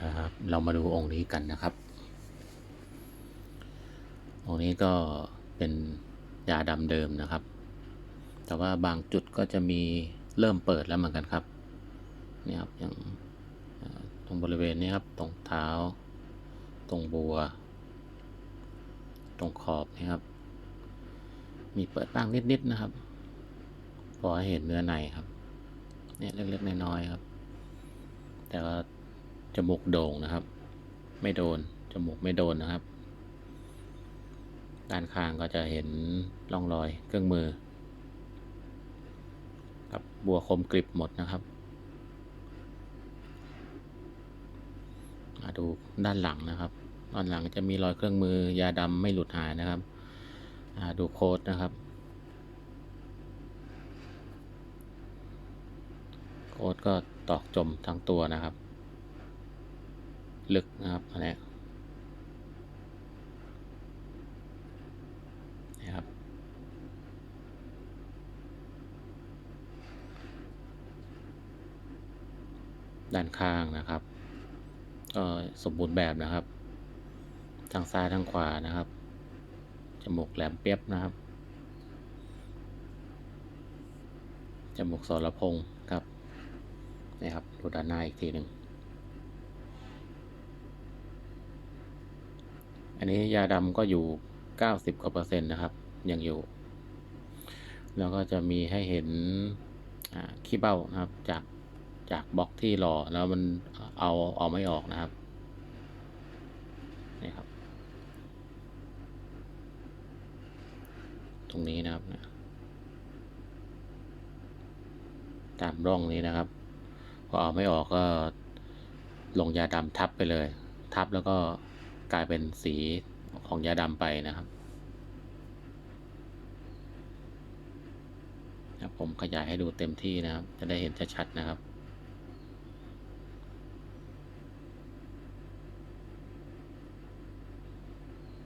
ครับเรามาดูองค์นี้กันนะครับ องค์นี้ก็เป็นยาดำเดิมนะครับ แต่ว่าบางจุดก็จะมีเริ่มเปิดแล้วเหมือนกันครับนี่ครับอย่างตรงบริเวณนี้ครับตรงเท้า ตรงบัว ตรงขอบนี่ครับ มีเปิดบ้างนิดๆนะครับ พอให้เห็นเนื้อในครับเนี่ยเล็กๆน้อยๆครับ แต่ว่า จมูกโด่งนะครับ ไม่โดน จมูกไม่โดนนะครับ ด้านข้างก็จะเห็นร่องรอยเครื่องมือกับบัวคมกริบหมดนะครับ มาดูด้านหลังนะครับ ด้านหลังจะมีรอยเครื่องมือยาดำไม่หลุดหายนะครับดูโค้ดนะครับโค้ดก็ตอกจมทั้งตัวนะครับ ลึกนะครับอันนี้นะครับ ด้านข้างนะครับก็สมบูรณ์แบบนะครับ ทางซ้ายทางขวานะครับ จมูกแหลมเปียบนะครับ จมูกสรพงศ์ครับนี่ครับดูด้านหน้าอีกทีหนึ่ง อันนี้ยาดำก็อยู่ 90กว่าเปอร์เซ็นต์นะครับ ยังอยู่ แล้วก็จะมีให้เห็นขี้เบ้านะครับ จากจากบล็อกที่หล่อแล้วมันเอาเอาไม่ออกนะครับนี่ครับ ตรงนี้นะครับตามร่องนี้นะครับ พอเอาไม่ออกก็ลงยาดำทับไปเลย ทับแล้วก็ กลายเป็นสีของยาดำไปนะครับผมขยายให้ดูเต็มที่นะครับ จะได้เห็นชัดๆนะครับ